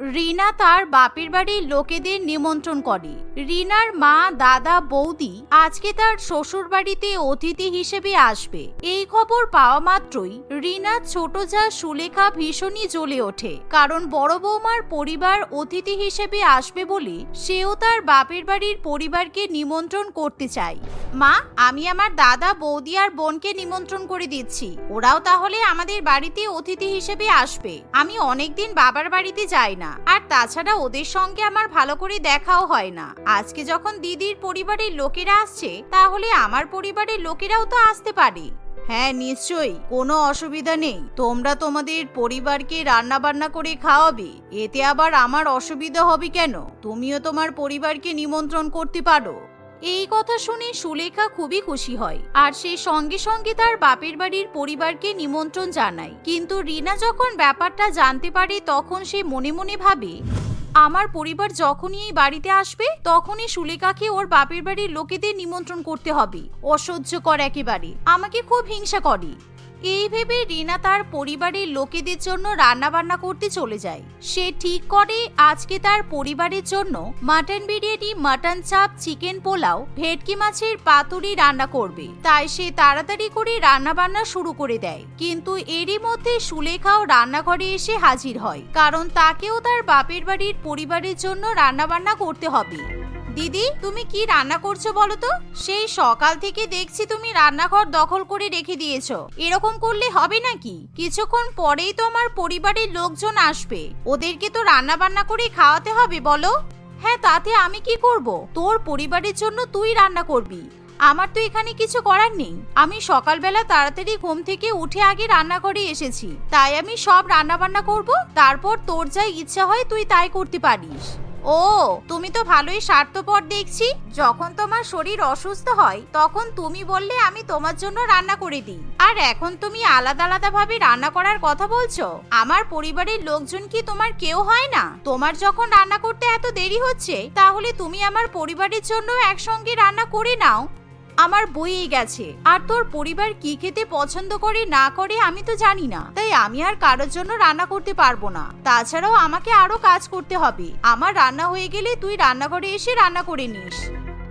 রিনা তার বাপের বাড়ির লোকেদের নিমন্ত্রণ করে। রিনার মা, দাদা, বৌদি আজকে তার শ্বশুর বাড়িতে অতিথি হিসেবে আসবে। এই খবর পাওয়া মাত্রই রিনার ছোট যা সুলেখা ভীষণই জ্বলে ওঠে। কারণ বড় বৌমার পরিবার অতিথি হিসেবে আসবে বলে সেও তার বাপের বাড়ির পরিবারকে নিমন্ত্রণ করতে চায়। মা, আমি আমার দাদা, বৌদি আর বোনকে নিমন্ত্রণ করে দিচ্ছি। ওরাও তাহলে আমাদের বাড়িতে অতিথি হিসেবে আসবে। আমি অনেকদিন বাবার বাড়িতে যাই না। আর তাছাড়া ওদের সঙ্গে আমার ভালো করে দেখাও হয় না। আজকে যখন দিদির পরিবারের লোকেরা আসছে, তাহলে আমার পরিবারের লোকেরাও তো আসতে পারে। হ্যাঁ নিশ্চয়ই। কোনো অসুবিধা নেই। তোমরা তোমাদের পরিবারকে রান্না বান্না করে খাওয়াবে। এতে আবার আমার অসুবিধা হবে কেন? তুমিও তোমার পরিবারকে নিমন্ত্রণ করতে পারো। এই কথা শুনে সুলেখা খুবই খুশি হয়। আর সে সঙ্গে সঙ্গে তার বাপের বাড়ির পরিবারকে নিমন্ত্রণ জানায়। কিন্তু রিনা যখন ব্যাপারটা জানতে পারে, তখন সে মনে মনে ভাবে, আমার পরিবার যখনই এই বাড়িতে আসবে, তখনই সুলেখাকে ওর বাপের বাড়ির লোকেদের নিমন্ত্রণ করতে হবে। অসহ্যকর একেবারে। আমাকে খুব হিংসা করে। এই ভেবে রিনা তার পরিবারের লোকেদের জন্য রান্না বান্না করতে চলে যায়। সে ঠিক করে আজকে তার পরিবারের জন্য মাটন বিরিয়ানি, মাটন চাপ, চিকেন পোলাও, ভেটকি মাছের পাতুরি রান্না করবে। তাই সে তাড়াতাড়ি করে রান্না বান্না শুরু করে দেয়। কিন্তু এরই মধ্যে সুলেখাও রান্নাঘরে এসে হাজির হয়। কারণ তাকেও তার বাপের বাড়ির পরিবারের জন্য রান্না বান্না করতে হবে। দিদি, তুমি কি রান্না করছ বলো তো? সেই সকাল থেকে দেখছি তুমি রান্নাঘর দখল করে রেখে দিয়েছ। এরকম করলে হবে নাকি? কিছুক্ষণ পরেই তো আমার পরিবারের লোকজন আসবে। ওদেরকে তো রান্না বান্না করে খাওয়াতে হবে বলো। হ্যাঁ তাতে আমি কি করব? তোর পরিবারের জন্য তুই রান্না করবি। আমার তো এখানে কিছু করার নেই। আমি সকালবেলা তাড়াতাড়ি ঘুম থেকে উঠে আগে রান্নাঘরে এসেছি। তাই আমি সব রান্না বান্না করব, তারপর তোর যা ইচ্ছা হয় তুই তাই করতে পারিস। ও, তুমি তো ভালোই স্বার্থপর দেখছি। যখন তোমার শরীর অসুস্থ হয়, তখন তুমি বললে আমি তোমার জন্য রান্না করে দিই। আর এখন তুমি আলাদা আলাদা ভাবে রান্না করার কথা বলছো? আমার পরিবারের লোকজন কি তোমার কেউ হয় না? তোমার যখন রান্না করতে এত দেরি হচ্ছে, তাহলে তুমি আমার পরিবারের জন্য একসঙ্গে রান্না করে নাও। আমার বইয়ে গেছে। আর তোর পরিবার কি খেতে পছন্দ করে, না করে, আমি তো জানি না। তাই আমি আর কারোর জন্য রান্না করতে পারব না। তাছাড়াও আমাকে আরও কাজ করতে হবে। আমার রান্না হয়ে গেলে তুই রান্নাঘরে এসে রান্না করে নিস।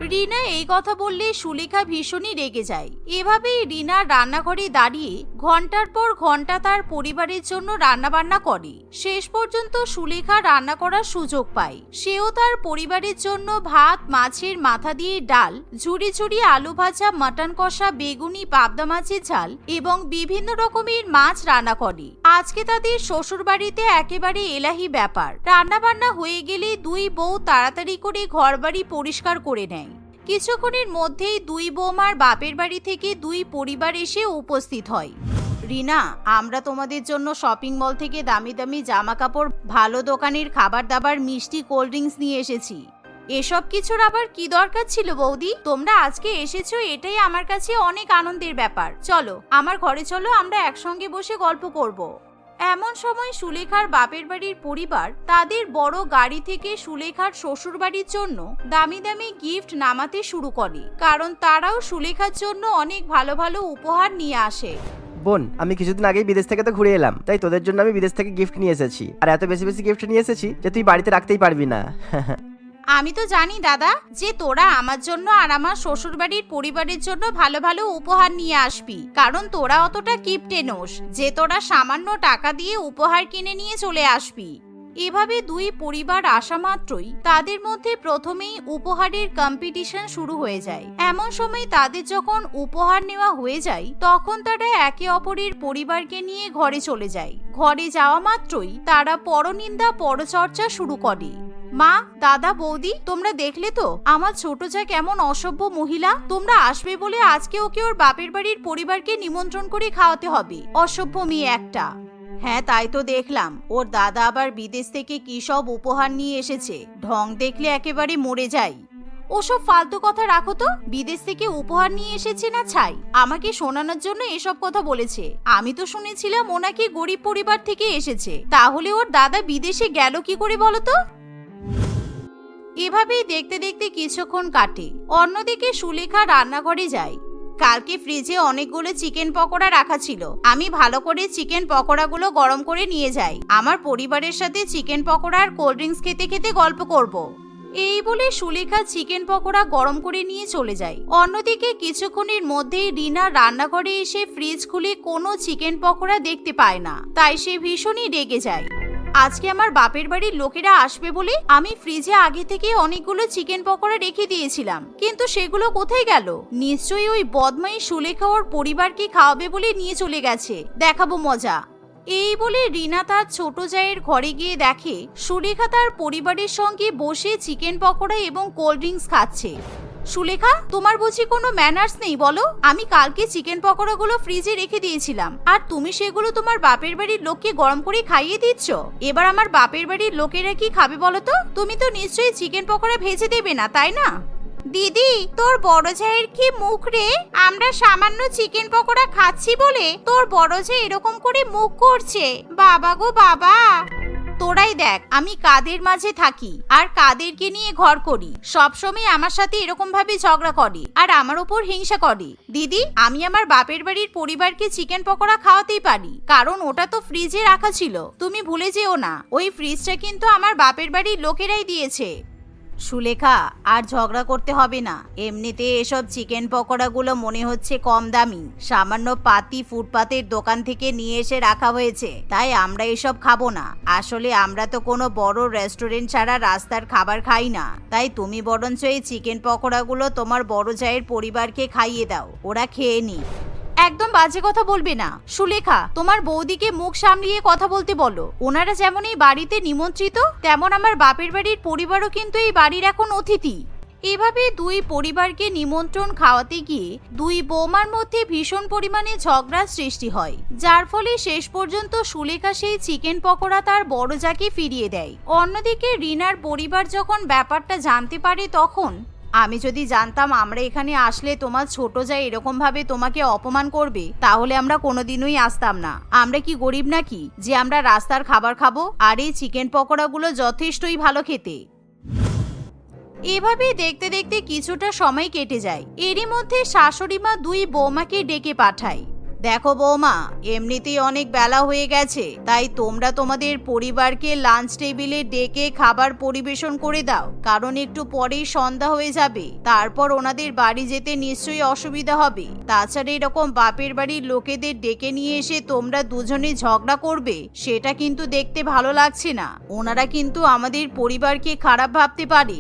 রিনা এই কথা বললে সুলেখা ভীষণই রেগে যায়। এভাবেই রিনা রান্নাঘরে দাঁড়িয়ে ঘণ্টার পর ঘণ্টা তার পরিবারের জন্য রান্নাবান্না করে। শেষ পর্যন্ত সুলেখা রান্না করার সুযোগ পায়। সেও তার পরিবারের জন্য ভাত, মাছের মাথা দিয়ে ডাল ঝুড়ি ঝুড়ি আলু ভাজা, মাটন কষা, বেগুনি, পাবদা মাছের ঝাল এবং বিভিন্ন রকমের মাছ রান্না করে। আজকে তাদের শ্বশুর বাড়িতে একেবারে এলাহি ব্যাপার। রান্না বান্না হয়ে গেলে দুই বউ তাড়াতাড়ি করে ঘরবাড়ি পরিষ্কার করে নেয়। কিছুক্ষণের মধ্যেই দুই বৌমার বাপের বাড়ি থেকে দুই পরিবার এসে উপস্থিত হয়। রিনা, আমরা তোমাদের জন্য শপিং মল থেকে দামি দামি জামা কাপড় ভালো দোকানের খাবার দাবার মিষ্টি কোল্ড ড্রিঙ্কস নিয়ে এসেছি। এসব কিছুর আবার কি দরকার ছিল বৌদি? তোমরা আজকে এসেছ, এটাই আমার কাছে অনেক আনন্দের ব্যাপার। চলো, আমার ঘরে চলো, আমরা একসঙ্গে বসে গল্প করব। এমন সময় সুলেখার বাপের বাড়ির পরিবার তাদের বড় গাড়ি থেকে সুলেখার শ্বশুর বাড়ির জন্য দামি দামি গিফট নামাতে শুরু করে, কারণ তারাও সুলেখার জন্য অনেক ভালো ভালো উপহার নিয়ে আসে। বোন, আমি কিছুদিন আগেই বিদেশ থেকে তো ঘুরে এলাম, তাই তোদের জন্য আমি বিদেশ থেকে গিফট নিয়ে এসেছি। আর এত বেশি বেশি গিফট নিয়ে এসেছি যে তুই বাড়িতে রাখতেই পারবি না। আমি তো জানি দাদা যে তোরা আমার জন্য আর আমার শ্বশুর বাড়ির পরিবারের জন্য ভালো ভালো উপহার নিয়ে আসবি। কারণ তোরা অতটা কিপটে নোস, যে তোরা সামান্য টাকা দিয়ে উপহার কিনে নিয়ে চলে আসবি। এভাবে দুই পরিবার আসা মাত্রই তাদের মধ্যে প্রথমেই উপহারের কম্পিটিশন শুরু হয়ে যায়। এমন সময় তাদের যখন উপহার নেওয়া হয়ে যায়, তখন তারা একে অপরের পরিবারকে নিয়ে ঘরে চলে যায়। ঘরে যাওয়া মাত্রই তারা পরনিন্দা পরচর্চা শুরু করে। মা, দাদা, বৌদি, তোমরা দেখলে তো? আমার ছোট যা কেমন অসভ্য মহিলা, তোমরা আসবে বলে আজকে ওকে ওর বাপের বাড়ির পরিবারকে নিমন্ত্রণ করে খাওয়াতে হবে। অসভ্য মেয়ে একটা। হ্যাঁ তাই তো দেখলাম। ওর দাদা আবার বিদেশ থেকে কি সব উপহার নিয়ে এসেছে। ঢং দেখলে একেবারে মরে যাই। ওসব ফালতু কথা রাখো তো। বিদেশ থেকে উপহার নিয়ে এসেছে না ছাই? আমাকে শোনানোর জন্য এসব কথা বলেছে। আমি তো শুনেছিলাম ও নাকি গরিব পরিবার থেকে এসেছে। তাহলে ওর দাদা বিদেশে গেল কি করে বলো তো? এভাবেই দেখতে দেখতে কিছুক্ষণ কাটে। অন্যদিকে সুলেখা রান্নাঘরে যায়। কালকে ফ্রিজে অনেকগুলো চিকেন পকোড়া রাখা ছিল। আমি ভালো করে চিকেন পকোড়াগুলো গরম করে নিয়ে যাই। আমার পরিবারের সাথে চিকেন পকোড়া আর কোল্ড ড্রিঙ্কস খেতে খেতে গল্প করব। এই বলে সুলেখা চিকেন পকোড়া গরম করে নিয়ে চলে যায়। অন্যদিকে কিছুক্ষণের মধ্যেই রিনা রান্নাঘরে এসে ফ্রিজ খুলে কোনো চিকেন পকোড়া দেখতে পায় না। তাই সে ভীষণই রেগে যায়। আজকে আমার বাপের বাড়ির লোকেরা আসবে বলে আমি ফ্রিজে আগে থেকে অনেকগুলো চিকেন পকোড়া রেখে দিয়েছিলাম। কিন্তু সেগুলো কোথায় গেল? নিশ্চয়ই ওই বদমাই সুলেখা ওর পরিবারকে খাওয়াবে বলে নিয়ে চলে গেছে। দেখাবো মজা। এই বলে রিনা তার ছোট জায়ের ঘরে গিয়ে দেখে সুলেখা তার পরিবারের সঙ্গে বসে চিকেন পকোড়া এবং কোল্ড ড্রিঙ্কস খাচ্ছে। সুলেখা, তোমার বুঝি কোনো ম্যানার্স নেই বলো? আমি কালকে চিকেন পকোড়াগুলো ফ্রিজে রেখে দিয়েছিলাম। আর তুমি সেগুলো তোমার বাপের বাড়ির লোককে গরম করে খাইয়ে দিচ্ছ? এবার আমার বাপের বাড়ির লোকেরা কি খাবে বলো তো? তুমি তো নিশ্চয়ই চিকেন পকোড়া ভেজে দেবে না, তাই না? দিদি, তোর বড় জায়ের কি মুখ রে? আমরা সামান্য চিকেন পকোড়া খাচ্ছি বলে তোর বড় জায় এরকম করে মুখ করছে। বাবা গো বাবা! তোরাই দেখ, আমি কাদের মাঝে থাকি আর কাদেরকে নিয়ে ঘর করি। সবসময় আমার সাথে এরকম ভাবে ঝগড়া করে আর আমার উপর হিংসা করে। দিদি, আমি আমার বাপের বাড়ির পরিবারকে চিকেন পকোড়া খাওয়াতেই পারি, কারণ ওটা তো ফ্রিজে রাখা ছিল। তুমি ভুলে যেও না, ওই ফ্রিজটা কিন্তু আমার বাপের বাড়ির লোকেরাই দিয়েছে। সুলেখা, আর ঝগড়া করতে হবে না। এমনিতে এসব চিকেন পকোড়াগুলো মনে হচ্ছে কম দামি। সামান্য পাতি ফুটপাতের দোকান থেকে নিয়ে এসে রাখা হয়েছে। তাই আমরা এসব খাব না। আসলে আমরা তো কোনো বড় রেস্টুরেন্ট ছাড়া রাস্তার খাবার খাই না। তাই তুমি বরঞ্চ এই চিকেন পকোড়াগুলো তোমার বড় জায়ের পরিবারকে খাইয়ে দাও। ওরা খেয়ে নি একদম বাজে কথা বলবে না। সুলেখা, তোমার বৌদিকে মুখ সামলিয়ে কথা বলতে বলো। ওনারা যেমন এই বাড়িতে নিমন্ত্রিত, তেমন আমার বাপের বাড়ির পরিবারও কিন্তু এই বাড়ির এখন অতিথি। এভাবে দুই পরিবারকে নিমন্ত্রণ খাওয়াতে গিয়ে দুই বৌমার মধ্যে ভীষণ পরিমাণে ঝগড়ার সৃষ্টি হয়। যার ফলে শেষ পর্যন্ত সুলেখা সেই চিকেন পকোড়া তার বড় ফিরিয়ে দেয়। অন্যদিকে রিনার পরিবার যখন ব্যাপারটা জানতে পারে তখন আমি যদি জানতাম আমরা এখানে আসলে তোমার ছোট যা এরকমভাবে তোমাকে অপমান করবে, তাহলে আমরা কোনোদিনই আসতাম না। আমরা কি গরিব নাকি যে আমরা রাস্তার খাবার খাব আর এই চিকেন পকোড়াগুলো যথেষ্টই ভালো খেতে? এভাবে দেখতে দেখতে কিছুটা সময় কেটে যায়। এরই মধ্যে শাশুড়ি মা দুই বৌমাকে ডেকে পাঠায়। দেখো বৌমা, এমনিতেই অনেক বেলা হয়ে গেছে, তাই তোমরা তোমাদের পরিবারকে লাঞ্চ টেবিলে ডেকে খাবার পরিবেশন করে দাও, কারণ একটু পরেই সন্ধ্যা হয়ে যাবে, তারপর ওনাদের বাড়ি যেতে নিশ্চয়ই অসুবিধা হবে। তাছাড়া এরকম বাপের বাড়ির লোকেদের ডেকে নিয়ে এসে তোমরা দুজনে ঝগড়া করবে, সেটা কিন্তু দেখতে ভালো লাগছে না। ওনারা কিন্তু আমাদের পরিবারকে খারাপ ভাবতে পারে।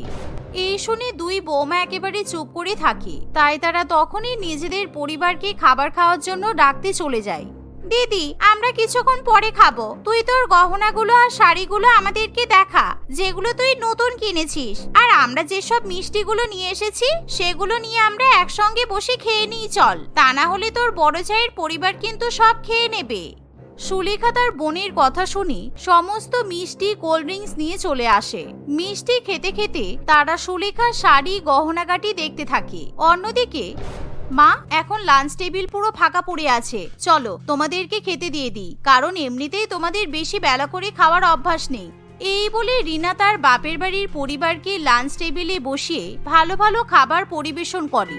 এই শুনে দুই বৌমা একেবারে চুপ করে থাকে। তাই তারা তখনই নিজেদের পরিবারকে খাবার খাওয়ার জন্য ডাকতে চলে যায়। দিদি, আমরা কিছুক্ষণ পরে খাব। তুই তোর গহনাগুলো আর শাড়িগুলো আমাদেরকে দেখা, যেগুলো তুই নতুন কিনেছিস। আর আমরা যেসব মিষ্টিগুলো নিয়ে এসেছি, সেগুলো নিয়ে আমরা একসঙ্গে বসে খেয়ে নিই চল। তা না হলে তোর বড় চায়ের পরিবার কিন্তু সব খেয়ে নেবে। সুলেখা তার বোনের কথা শুনি সমস্ত মিষ্টি কোল্ড ড্রিঙ্কস নিয়ে চলে আসে। মিষ্টি খেতে খেতে তারা সুলেখার শাড়ি, গহনাগাটি দেখতে থাকে। অন্যদিকে, মা, এখন লাঞ্চ টেবিল পুরো ফাঁকা পড়ে আছে। চলো তোমাদেরকে খেতে দিয়ে দিই। কারণ এমনিতেই তোমাদের বেশি বেলা করে খাওয়ার অভ্যাস নেই। এই বলে রিনা তার বাপের বাড়ির পরিবারকে লাঞ্চ টেবিলে বসিয়ে ভালো ভালো খাবার পরিবেশন করে।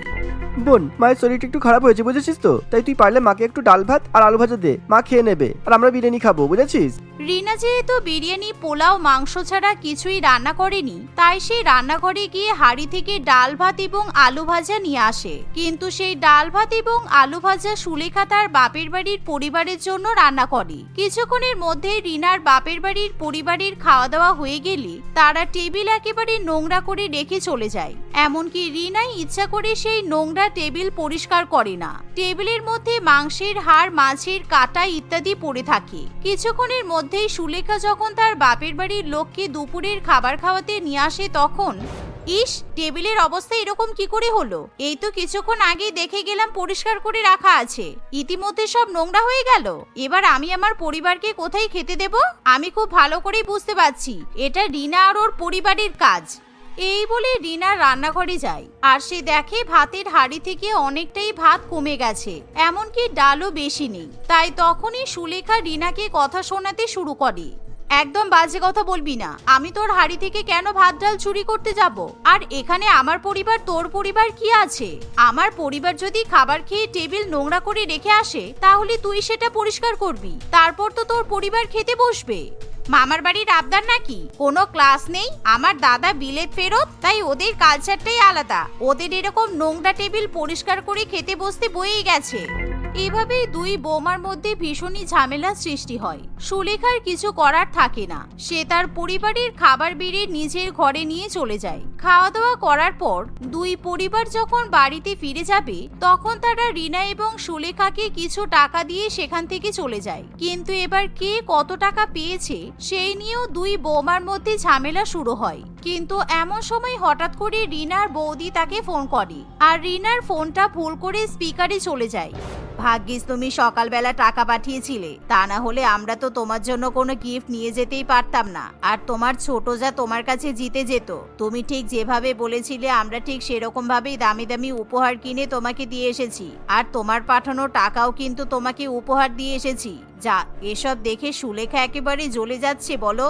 বোন মায়ের শরীরটা একটু খারাপ হয়েছে বুঝেছিস তো? তাই তুই পারলে মাকে একটু ডাল ভাত আর আলু ভাজা দে। মা খেয়ে নেবে আর আমরা বিরিয়ানি খাব বুঝেছিস? রিনা যেহেতু বিরিয়ানি পোলাও মাংস ছাড়া কিছুই রান্না করেনি তাই সে রান্নাঘরে গিয়ে হাড়ি থেকে ডাল ভাত এবং আলু ভাজা নিয়ে আসে। কিন্তু সেই ডাল ভাত এবং আলু ভাজা সুলেখা তার বাপের বাড়ির পরিবারের জন্য রান্না করে। কিছুক্ষণের মধ্যে রিনার বাপের বাড়ির পরিবারের খাওয়া দাওয়া হয়ে গেলে তারা টেবিল একেবারে নোংরা করে রেখে চলে যায়। এমনকি রিনাই ইচ্ছা করে সেই নোংরা টেবিল পরিষ্কার করে না। টেবিলের মধ্যে মাংসের হাড়, মাছের কাটা ইত্যাদি পড়ে থাকে। কিছুক্ষণের মধ্যেই সুলেখা যখন তার বাপের বাড়ির লোককে দুপুরের খাবার খাওয়াতে নিয়ে আসে, তখন ইস, টেবিলের অবস্থা এরকম কি করে হলো? এই তো কিছুক্ষণ আগে দেখে গেলাম পরিষ্কার করে রাখা আছে। ইতিমধ্যে সব নোংরা হয়ে গেল। এবার আমি আমার পরিবারকে কোথায় খেতে দেব? আমি খুব ভালো করেই বুঝতে পারছি। এটা রিনা আর ওর পরিবারের কাজ। এই বলে রিনা রান্নাঘরে যায়। আর সে দেখে ভাতের হাড়ি থেকে অনেকটাই ভাত কমে গেছে। এমনকি ডালও বেশি নেই। তাই তখনই সুলেখা রিনাকে কথা শোনাতে শুরু করে। একদম বাজে কথা বলবি না। আমি তোর হাড়ি থেকে কেন ভাত, ডাল চুরি করতে যাব? আর এখানে আমার পরিবার, তোর পরিবার কি আছে? আমার পরিবার যদি খাবার খেয়ে টেবিল নোংরা করে রেখে আসে, তাহলে তুই সেটা পরিষ্কার করবি। তারপর তো তোর পরিবার খেতে বসবে। মামার বাড়ির আবদার নাকি? কোনো ক্লাস নেই? আমার দাদা বিলেত ফেরত, তাই ওদের কালচারটাই আলাদা। ওদের এরকম নোংরা টেবিল পরিষ্কার করে খেতে বসতে বয়েই গেছে। এভাবেই দুই বৌমার মধ্যে ভীষণই ঝামেলার সৃষ্টি হয়। সুলেখার কিছু করার থাকে না। সে তার পরিবারের খাবার বেড়ে নিজের ঘরে নিয়ে চলে যায়। খাওয়া দাওয়া করার পর দুই পরিবার যখন বাড়িতে ফিরে যাবে, তখন তারা রিনা এবং সুলেখাকে কিছু টাকা দিয়ে সেখান থেকে চলে যায়। কিন্তু এবার কে কত টাকা পেয়েছে, সেই নিয়েও দুই বৌমার মধ্যে ঝামেলা শুরু হয়। কিন্তু এমন সময় হঠাৎ করে রিনার বৌদি তাকে ফোন করে। আর রিনার ফোনটা ভুল করে স্পিকারে চলে যায়। ভাগ্যিস তুমি সকালবেলা টাকা পাঠিয়েছিলে। তা না হলে আমরা তো তোমার জন্য কোনো গিফট নিয়ে যেতেই পারতাম না। আর তোমার ছোট যা তোমার কাছে জিতে যেত, তুমি ঠিক যেভাবে বলেছিলে আমরা ঠিক সেরকম ভাবেই দামি দামি উপহার কিনে তোমাকে দিয়ে এসেছি। আর তোমার পাঠানো টাকাও কিন্তু তোমাকে উপহার দিয়ে এসেছি। যা, এসব দেখে সুলেখা একেবারে জ্বলে যাচ্ছে, বলো।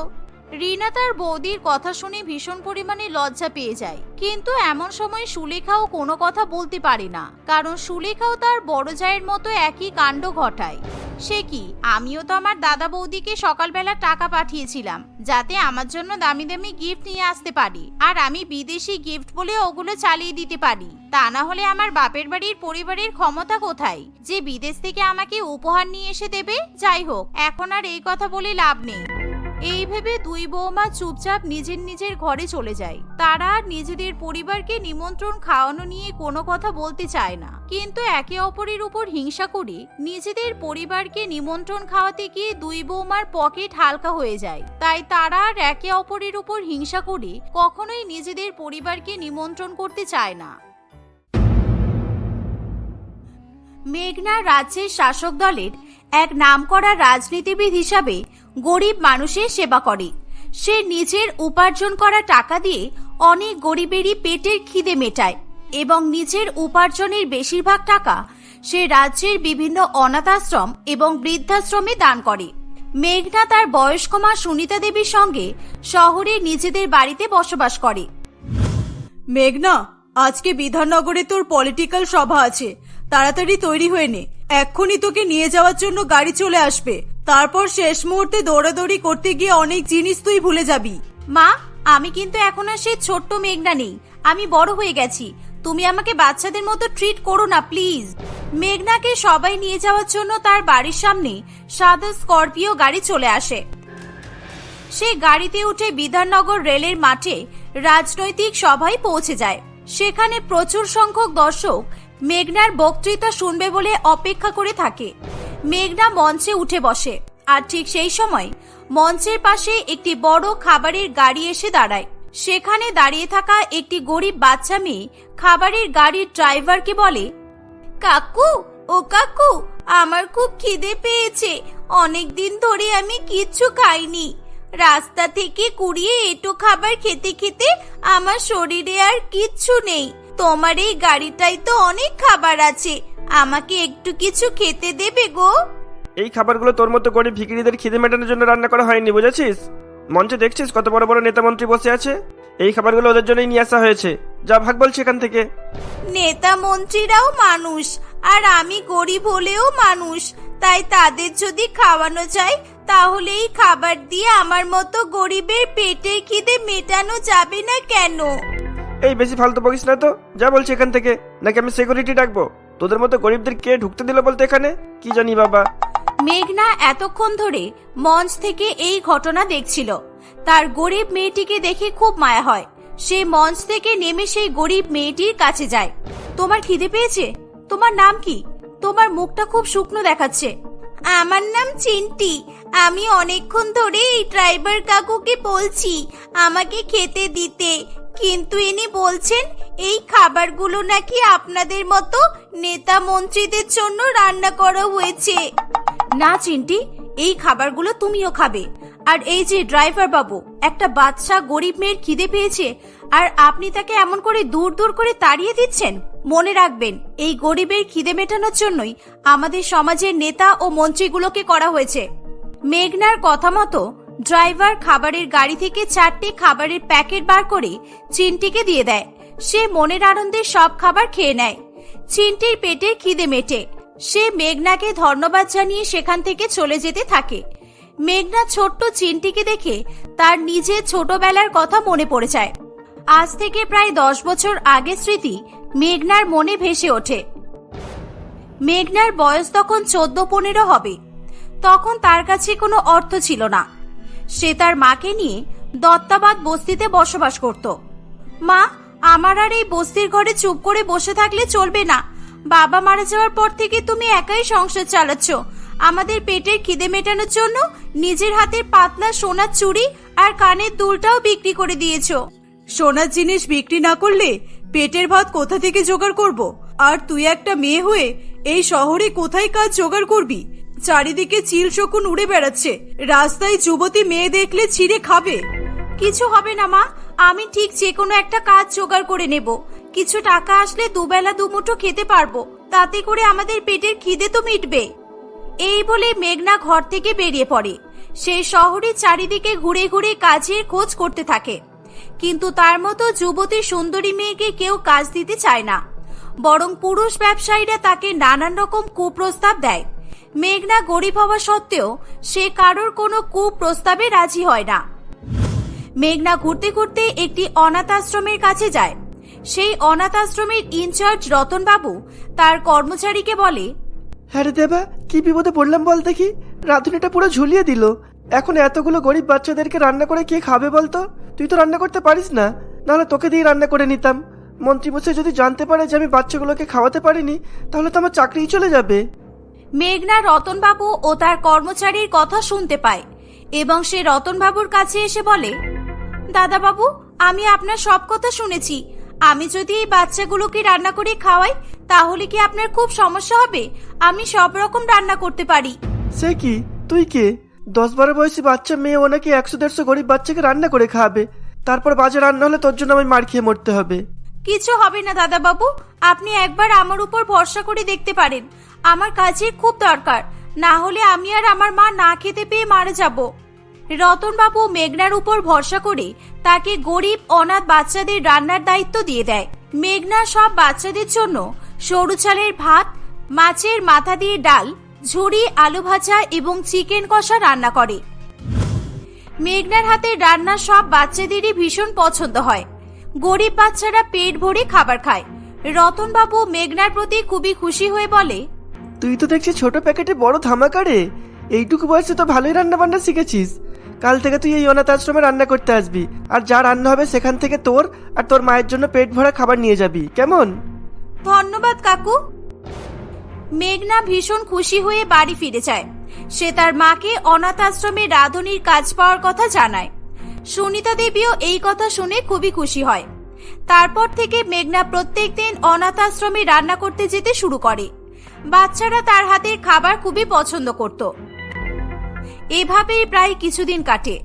রিনা তার বৌদির কথা শুনে ভীষণ পরিমাণে লজ্জা পেয়ে যায়। কিন্তু এমন সময় সুলেখাও কোনো কথা বলতে পারে না, কারণ সুলেখাও তার বড় জায়ের মতো একই কাণ্ড ঘটায়। সে কি, আমিও তো আমার দাদা বৌদিকে সকালবেলা টাকা পাঠিয়েছিলাম, যাতে আমার জন্য দামি দামি গিফট নিয়ে আসতে পারি, আর আমি বিদেশি গিফট বলে ওগুলো চালিয়ে দিতে পারি। তা না হলে আমার বাপের বাড়ির পরিবারের ক্ষমতা কোথায়? যে বিদেশ থেকে আমাকে উপহার নিয়ে এসে দেবে? যাই হোক, এখন আর এই কথা বলে লাভ নেই। এই ভেবে দুই বৌমা চুপচাপ নিজের নিজের ঘরে চলে যায়। তারা আর নিজেদের পরিবারকে নিমন্ত্রণ খাওয়ানো নিয়ে কোনো কথা বলতে চায় না। কিন্তু একে অপরের উপর হিংসা করে নিজেদের পরিবারকে নিমন্ত্রণ খাওয়াতে গিয়ে দুই বৌমার পকেট হালকা হয়ে যায়। তাই তারা আর একে অপরের উপর হিংসা করে কখনোই নিজেদের পরিবারকে নিমন্ত্রণ করতে চায় না। মেঘনা রাজ্যের শাসক দলের এক নামকরা রাজনীতিবিদ হিসাবে গরিব মানুষের সেবা করে। সে নিজের উপার্জন করা টাকা দিয়ে অনেক গরিবেরই পেটের খিদে মেটায় এবং নিজের উপার্জনের বেশিরভাগ টাকা সে রাজ্যের বিভিন্ন অনাথাশ্রম এবং বৃদ্ধাশ্রমে দান করে। মেঘনা তার বয়স্ক মা সুনিতা দেবীর সঙ্গে শহরে নিজেদের বাড়িতে বসবাস করে। মেঘনা, আজকে বিধাননগরে তোর পলিটিক্যাল সভা আছে। তাড়াতাড়ি তৈরি হয়ে নে। এক্ষুনি তোকে নিয়ে যাওয়ার জন্য গাড়ি চলে আসবে। তারপর শেষ মুহূর্তে দৌড়াদৌড়ি করতে গিয়ে অনেক জিনিস তুই ভুলে যাবি। মা, আমি কিন্তু এখন আর সেই ছোট্ট মেঘনা নেই। আমি বড় হয়ে গেছি। তুমি আমাকে বাচ্চাদের মতো ট্রিট করো না প্লিজ মেঘনাকে সবাই নিয়ে যাওয়ার জন্য তার বাড়ির সামনে সাদা স্করপিও গাড়ি চলে আসে। সে গাড়িতে উঠে বিধাননগর রেলের মাঠে রাজনৈতিক সভায় পৌঁছে যায়। সেখানে প্রচুর সংখ্যক দর্শক মেঘনার বক্তৃতা শুনবে বলে অপেক্ষা করে থাকে। মেঘনা মঞ্চে উঠে বসে। আর ঠিক সেই সময় মঞ্চের পাশে একটি বড় খাবারের গাড়ি এসে দাঁড়ায়। সেখানে দাঁড়িয়ে থাকা একটি গরিব বাচ্চা মেয়ে খাবারের গাড়ির ড্রাইভারকে বলে, কাকু, ও কাকু, আমার খুব খিদে পেয়েছে। অনেক দিন ধরে আমি কিচ্ছু খাইনি। রাস্তা থেকে কুড়িয়ে এটো খাবার খেতে খেতে আমার শরীরে আর কিচ্ছু নেই। তোমার এই গাড়িটাই তো অনেক খাবার আছে। আমাকে একটু কিছু খেতে দেবে গো। এই খাবারগুলো তোর মতো গরিব ভিকিরিদের খিদে মেটানোর জন্য রান্না করা হয়নি বুঝেছিস? মঞ্চে দেখছিস কত বড় বড় নেতা মন্ত্রী বসে আছে? এই খাবারগুলো ওদের জন্যই নিয়ে আসা হয়েছে। যা ভাগ বলছি এখান থেকে। নেতা মন্ত্রীরাও মানুষ আর আমি গরিব হলেও মানুষ। তাই তাদের যদি খাওয়ানো যায় তাহলে এই খাবার দিয়ে আমার মতো গরিবের পেটের খিদে মেটানো যাবে না কেন? এই বেশি ফালতু বকিস না তো। যা বলছি এখান থেকে। নাকি আমি সিকিউরিটি ডাকবো? তোদের মতো গরিবদের কে ঢুকতে দিল বলতে এখানে? কি জানি বাবা। মেঘনা এতক্ষণ ধরে মঞ্চ থেকে এই ঘটনা দেখছিল। তার গরিব মেয়েটিকে দেখে খুব মায়া হয়। সে মঞ্চ থেকে নেমে সেই গরিব মেয়েটির কাছে যায়। তোমার খিদে পেয়েছে? তোমার নাম কি? তোমার মুখটা খুব শুকনো দেখাচ্ছে। আমার নাম চিন্টি। আমি অনেকক্ষণ ধরে এই ড্রাইভার কাকুকে বলছি, আমাকে খেতে দিতে। কিন্তু ইনি বলছেন, এই খাবারগুলো নাকি আপনাদের মতো নেতা মন্ত্রীদের জন্য রান্না করা হয়েছে। না, চিন্টি, এই খাবারগুলো তুমিও খাবে। আর এই যে ড্রাইভার বাবু, একটা বাচ্চা গরিব মেয়ের খিদে পেয়েছে, আর আপনি তাকে এমন করে দূর দূর করে তাড়িয়ে দিচ্ছেন? মনে রাখবেন, এই গরিবের খিদে মেটানোর জন্যই আমাদের সমাজের নেতা ও মন্ত্রীগুলোকে করা হয়েছে। মেঘনার কথা মতো ড্রাইভার খাবারের গাড়ি থেকে চারটে খাবারের প্যাকেট বার করে চিনটিকে দিয়ে দেয়। সে মনের আনন্দে সব খাবার খেয়ে নেয়। চিনটির পেটে খিদে মেটে। সে মেঘনাকে ধন্যবাদ জানিয়ে সেখান থেকে চলে যেতে থাকে। মেঘনা ছোট্ট চিনটিকে দেখে তার নিজের ছোটবেলার কথা মনে পড়ে যায়। আজ থেকে প্রায় দশ বছর আগে স্মৃতি মেঘনার মনে ভেসে ওঠে। মেঘনার বয়স তখন চোদ্দ পনেরো হবে। তখন তার কাছে কোনো অর্থ ছিল না। সে তার মাকে নিয়ে দত্তাবাদ বস্তিতে বসবাস করত। মা, আমার আর এই বস্তির ঘরে চুপ করে বসে থাকলে চলবে না। বাবা মারা যাওয়ার পর থেকে তুমি একাই সংসার চালাচ্ছ। আমাদের পেটের খিদে মেটানোর জন্য নিজের হাতের পাতলা সোনার চুড়ি আর কানের দুলটাও বিক্রি করে দিয়েছ। সোনার জিনিস বিক্রি না করলে পেটের ভাত কোথা থেকে জোগাড় করব? আর তুই একটা মেয়ে হয়ে এই শহরে কোথায় কাজ জোগাড় করবি? চারিদিকে চিল শকুন উড়ে বেড়াচ্ছে। রাস্তায় যুবতী মেয়ে দেখলে ছিঁড়ে খাবে। কিছু হবে না, মা। আমি ঠিক যে কোনো একটা কাজ জোগাড় করে নেব। কিছু টাকা আসলে দুবেলা দুমুঠো খেতে পারব। তাতে করে আমাদের পেটের খিদে তো মিটবে। এই বলে মেঘনা ঘর থেকে বেরিয়ে পড়ে। সে শহরের চারিদিকে ঘুরে ঘুরে কাজের খোঁজ করতে থাকে। কিন্তু তার মতো যুবতী সুন্দরী মেয়েকে কেউ কাজ দিতে চায় না। বরং পুরুষ ব্যবসায়ীরা তাকে নানান রকম কুপ্রস্তাব দেয়। মেঘনা গরিব হওয়া সত্ত্বেও সে কারোর কোনো কুপ্রস্তাবে রাজি হয় না। মেঘনা ঘুরতে ঘুরতে একটি অনাথ আশ্রমের কাছে যায়। সেই অনাথ আশ্রমের ইনচার্জ রতনবাবু তার কর্মচারীকে বলে হ্যাঁ রে দেবা, কি বিপদে পড়লাম বল দেখি। রাঁধুনিটা পুরো ঝুলিয়ে দিল। এখন এতগুলো গরিব বাচ্চাদেরকে রান্না করে কে খাবে বলতো তুই তো রান্না করতে পারিস না। নাহলে তোকে দিয়ে রান্না করে নিতাম। মন্ত্রীমশাই যদি জানতে পারে যে আমি বাচ্চাগুলোকে খাওয়াতে পারিনি, তাহলে তো আমার চাকরিই চলে যাবে। মেঘনা রতনবাবু ও তার কর্মচারীর কথা শুনতে পায় এবং সে রতনবাবুর কাছে এসে বলে, দাদাবাবু, আমি আপনার সব কথা শুনেছি। আমি যদি এই বাচ্চাগুলোকে রান্না করে খাওয়াই, তাহলে কি আপনার খুব সমস্যা হবে? আমি সব রকম রান্না করতে পারি। সে কি? তুই কে? দশ বারো বয়সী বাচ্চা মেয়ে ওনাকে একশো দেড়শো গরিব বাচ্চাকে রান্না করে খাওয়াবে। তারপর বাজে রান্না হলে তোর জন্য আমি মার খেয়ে মরতে হবে। কিছু হবে না, দাদাবাবু। আপনি একবার আমার উপর ভরসা করে দেখতে পারেন। আমার কাজের খুব দরকার। না হলে আমি আর আমার মা না খেতে পেয়ে মারা যাব। রতনবাবু মেঘনার উপর ভরসা করে তাকে গরিব, অনাথ বাচ্চাদের রান্নার দায়িত্ব দিয়ে দেয়। মেঘনা সব বাচ্চাদের জন্য সরু চালের ভাত, মাছের মাথা দিয়ে ডাল ঝুড়ি আলু ভাজা এবং চিকেন কষা রান্না করে। মেঘনার হাতে রান্না সব বাচ্চাদেরই ভীষণ পছন্দ হয়। গরিব বাচ্চারা পেট ভরে খাবার খায়। রতনবাবু মেঘনার প্রতি খুবই খুশি হয়ে বলে তুই তো দেখছি ছোট প্যাকেটে বড় ধামাকা রে। এইটুকু বয়সে তো ভালোই রান্না বান্না শিখেছিস। কাল থেকে তুই এই অনাথ আশ্রমে রান্না করতে আসবি। আর যা রান্না হবে সেখান থেকে তোর আর তোর মায়ের জন্য পেট ভরা খাবার নিয়ে যাবি। কেমন? ধন্যবাদ কাকু। মেঘনা ভীষণ খুশি হয়ে বাড়ি ফিরে যায়। সে তার মাকে অনাথ আশ্রমে রাঁধুনির কাজ পাওয়ার কথা জানায়। সুনিতা দেবীও এই কথা শুনে খুবই খুশি হয়। তারপর থেকে মেঘনা প্রত্যেক দিন অনাথ আশ্রমে রান্না করতে যেতে শুরু করে। বাচ্চারা তার হাতের খাবার খুবই পছন্দ করত। এভাবেই প্রায় কিছুদিন কাটে।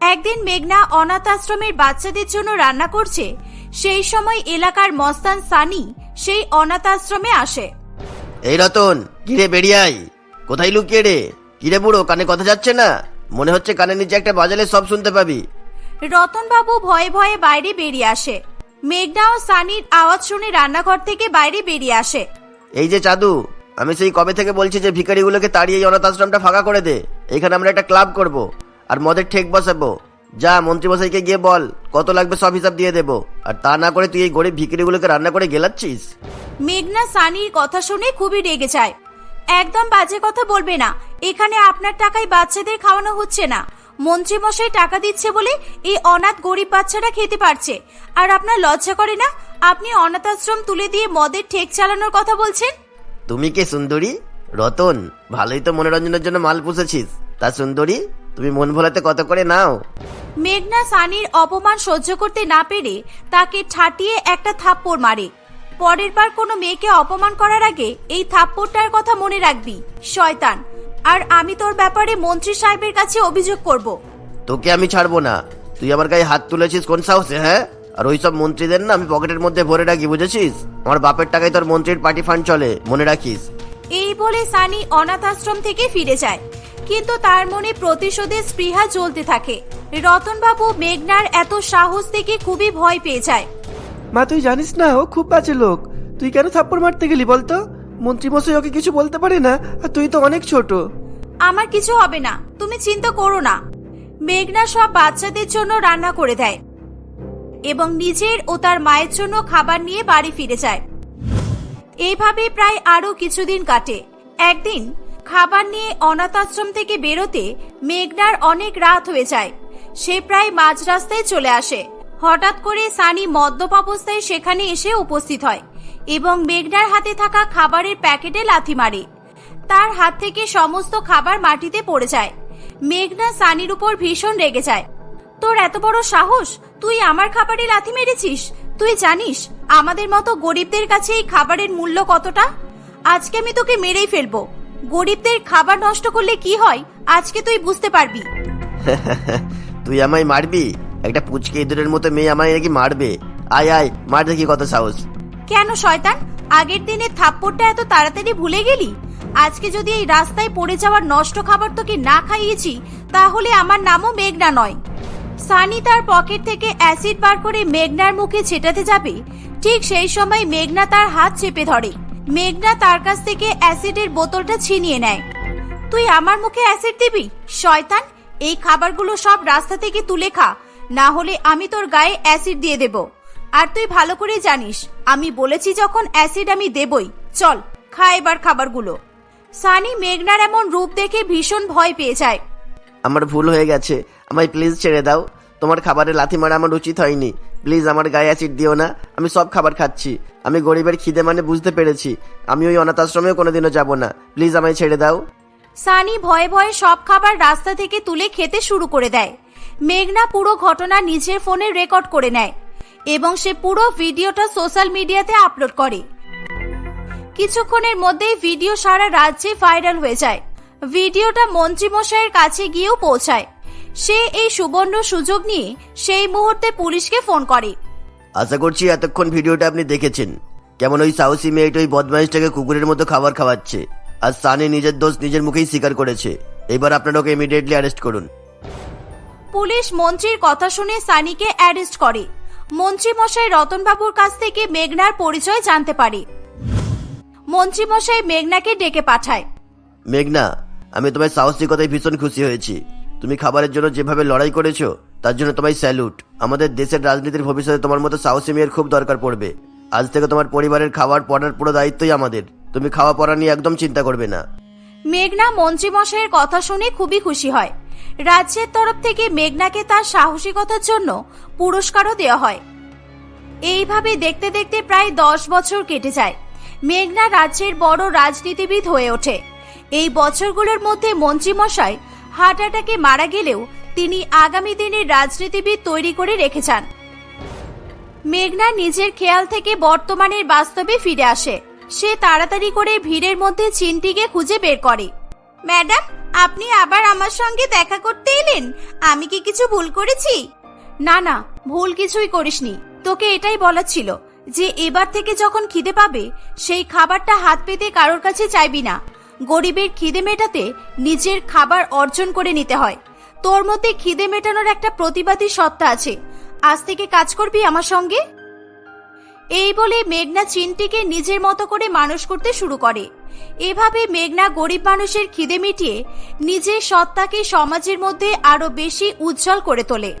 একদিন মেঘনা অনাথ আশ্রমের বাচ্চাদের জন্য রান্না করছে, সেই সময় এলাকার মস্তান সানি সেই অনাথ আশ্রমে আসে। এই রতন, কিরে বেরিয়ে আই কোথায় লুকিয়ে রে? কিরে বুড়ো, কানে কথা যাচ্ছে না? মনে হচ্ছে কানে নিচে একটা বাজালে সব শুনতে পাবি। রতনবাবু ভয়ে ভয়ে বাইরে বেরিয়ে আসে। মেঘনা ও সানির আওয়াজ শুনে রান্নাঘর থেকে বাইরে বেরিয়ে আসে। এই যে চাদু আমি সেই কবে থেকে বলছি যে ভিখারিগুলোকে তাড়িয়ে এই অনাথ আশ্রমটা ফাঁকা করে দে। এখানে আমরা একটা ক্লাব করব আর মদের ঠেক বসাবো। যা মন্ত্রীমশাইকে গিয়ে বল কত লাগবে সব হিসাব দিয়ে দেবো। আর তা না করে তুই এই গরিব ভিখারিগুলোকে রান্না করে গেলাচ্ছিস? মেঘনা সানির কথা শুনে খুবই রেগে যায়। একদম বাজে কথা বলবে না। এখানে আপনার টাকায় বাচ্চাদের খাওয়ানো হচ্ছে না। মন্ত্রীমশাই টাকা দিচ্ছে বলে এই অনাথ গরিব বাচ্চারা খেতে পারছে। আর আপনার লজ্জা করে না? আপনি অনাথ আশ্রম তুলে দিয়ে মদের ঠেক চালানোর কথা বলছেন? তুমি কে সুন্দরী? রতন ভালোই তো মনোরঞ্জনের জন্য মাল পুষেছিস। তা সুন্দরী তুমি মন ভোলাতে কত করে নাও? মেঘনা সানির অপমান সহ্য করতে না পেরে তাকে ঠাটিয়ে একটা থাপ্পড় মারে। পরের বার কোনো মেয়েকে অপমান করার আগে এই থাপ্পড়টার কথা মনে রাখবি শয়তান। আর আমি তোর ব্যাপারে মন্ত্রী সাহেবের কাছে অভিযোগ করব। তোকে আমি ছাড়বো না। তুই আমার গায়ে হাত তুলেছিস কোন সাহসে হ্যাঁ? আর ওই সব মন্ত্রীদের না আমি পকেটের মধ্যে ভরে রাখি বুঝেছিস? আমার বাপের টাকায় তোর মন্ত্রীর পার্টি ফান্ড চলে মনে রাখিস। এই বলে সানি অনাথ আশ্রম থেকে ফিরে যায়। কিন্তু তার মনে প্রতিশোধের স্পৃহা জ্বলতে থাকে। রতনবাবু মেঘনার এত সাহস দেখে খুবই ভয় পেয়ে যায়। মা তুই জানিস না ও খুব বাজে লোক। তুই কেন থাপ্পড় মারতে গেলি বলতো? মন্ত্রীমশাই ওকে কিছু বলতে পারে না? তুই তো অনেক ছোট। আমার কিছু হবে না। তুমি চিন্তা করো না। মেঘনা সব বাচ্চাদের জন্য রান্না করে দেয় এবং নিজের ও তার মায়ের জন্য খাবার নিয়ে বাড়ি ফিরে যায়। এইভাবে প্রায় আরও কিছুদিন কাটে। একদিন খাবার নিয়ে অনাথ আশ্রম থেকে বেরোতে মেঘনার অনেক রাত হয়ে যায়। সে প্রায় মাঝ রাস্তায় চলে আসে। হঠাৎ করে সানি মদ্যপ অবস্থায় সেখানে এসে উপস্থিত হয়। এবং মেঘনার হাতে থাকা খাবারের প্যাকেটে লাথি মারে। তার হাত থেকে সমস্ত খাবার মাটিতে পড়ে যায়। মেঘনা সানির উপর ভীষণ রেগে যায়। তোর এত বড় সাহস? তুই আমার খাবারে লাথি মেরেছিস? তুই জানিস আমাদের মতো গরিবদের কাছে এই খাবারের মূল্য কতটা? আজকে আমি তোকে মেরেই ফেলব। গরিবদের খাবার নষ্ট করলে কি হয়? আজকে তুই বুঝতে পারবি। তুই আমায় মারবি? একটা পুচকে ইঁদুরের মতো মেয়ে আমায় নাকি মারবে? আয় আয়, মার দেখি কত সাহস। কেন শয়তান? আগের দিনের থাপ্পড়টা এত তাড়াতাড়ি ভুলে গেলি? আজকে যদি এই রাস্তায় পড়ে যাওয়ার নষ্ট খাবার তোকে না খাইয়েছি, তাহলে আমার নামও মেঘনা নয়। সানি তার পকেট থেকে অ্যাসিড বার করে মেঘনার মুখে ছেটাতে যাবে। ঠিক সেই সময় মেঘনা তার হাত চেপে ধরে। মেঘনা তার কাছ থেকে অ্যাসিডের বোতলটা ছিনিয়ে নেয়। তুই আমার মুখে অ্যাসিড দিবি? শয়তান, এই খাবারগুলো সব রাস্তা থেকে তুলে খা। না হলে আমি তোর গায়ে অ্যাসিড দিয়ে দেব। আর তুই ভালো করে জানিস আমি বলেছি যখন অ্যাসিড আমি দেবই। চল খা এবার খাবারগুলো। সানি মেঘনার এমন রূপ দেখে ভীষণ ভয় পেয়ে যায়। আমার ভুল হয়ে গেছে আমায় প্লিজ ছেড়ে দাও। তোমার খাবারে লাথি মারা আমার উচিত হয়নি। প্লিজ আমার গায়ে অ্যাসিড দিও না আমি সব খাবার খাচ্ছি। আমি গরিবের খিদে মানে বুঝতে পেরেছি। আমি ওই অনাথ আশ্রমেও কোনোদিনও যাব না। প্লিজ আমায় ছেড়ে দাও। সানি ভয়ে ভয়ে সব খাবার রাস্তা থেকে তুলে খেতে শুরু করে দেয়। মেঘনা পুরো ঘটনা নিজের ফোনে রেকর্ড করে নেয়। এবং সে পুরো ভিডিওটা সোশ্যাল মিডিয়াতে আপলোড করে। কিছুক্ষণের মধ্যেই ভিডিও সারা রাজ্যে ভাইরাল হয়ে যায়। ভিডিওটা মন্ত্রীমশাইয়ের কাছে গিয়েও পৌঁছায়। সে এই সুবর্ণ সুযোগ নিয়ে সেই মুহূর্তে পুলিশকে ফোন করে। আশা করছি এতক্ষণ ভিডিওটা আপনি দেখেছেন। কেমন ওই সাহসী মেয়েটা ওই বদমাইশটাকে কুকুরের মতো খাবার খাওয়াচ্ছে। আর সানি নিজের দোষ নিজের মুখেই স্বীকার করেছে। এবার আপনারা ওকে ইমিডিয়েটলি অ্যারেস্ট করুন। পুলিশ মন্ত্রীর কথা শুনে সানিকে অ্যারেস্ট করে। মন্ত্রীমশাই রতনবাবুর কাছ থেকে মেঘনার পরিচয় জানতে পারি। মন্ত্রীমশাই মেঘনাকে ডেকে পাঠায়। মেঘনা আমি তোমার সাহসিকতায় ভীষণ খুশি হয়েছি। তুমি খাবারের জন্য যেভাবে লড়াই করেছ তার জন্য তোমায় স্যালুট। আমাদের দেশের রাজনীতির ভবিষ্যতে তোমার মতো সাহসী মেয়ের খুব দরকার পড়বে। আজ থেকে তোমার পরিবারের খাবার পড়ার পুরো দায়িত্বই আমাদের। তুমি খাওয়া পড়া নিয়ে একদম চিন্তা করবে না। মেঘনা মন্ত্রীমশাইয়ের কথা শুনে খুবই খুশি হয়। রাজ্যের তরফ থেকে মেঘনাকে তার সাহসিকতার জন্য পুরস্কারও দেওয়া হয়। এইভাবে দেখতে দেখতে প্রায় দশ বছর কেটে যায়। মেঘনা রাজ্যের বড় রাজনীতিবিদ হয়ে ওঠে। এই বছরগুলোর মধ্যে মন্ত্রীমশাই হার্ট অ্যাটাকে মারা গেলেও তিনি আগামী দিনের রাজনীতিবিদ তৈরি করে রেখে যান। মেঘনা নিজের খেয়াল থেকে বর্তমানের বাস্তবে ফিরে আসে। সে তাড়াতাড়ি করে ভিড়ের মধ্যে চিনটিকে খুঁজে বের করে। ম্যাডাম আপনি আবার আমার সঙ্গে দেখা করতে এলেন? আমি কি কিছু ভুল করেছি? না না, ভুল কিছুই করিসনি। তোকে এটাই বলা ছিল যে এবার থেকে যখন খিদে পাবে, সেই খাবারটা হাত পেতে কারোর কাছে চাইবি না। গরিবের খিদে মেটাতে নিজের খাবার অর্জন করে নিতে হয়। তোর মধ্যে খিদে মেটানোর একটা প্রতিবাদী সত্তা আছে। আজ থেকে কাজ করবি আমার সঙ্গে? এই বলে মেঘনা চিনটিকে নিজের মতো করে মানুষ করতে শুরু করে। এভাবে মেঘনা গরিব মানুষের খিদে মিটিয়ে নিজের সত্তাকে সমাজের মধ্যে আরও বেশি উজ্জ্বল করে তোলে।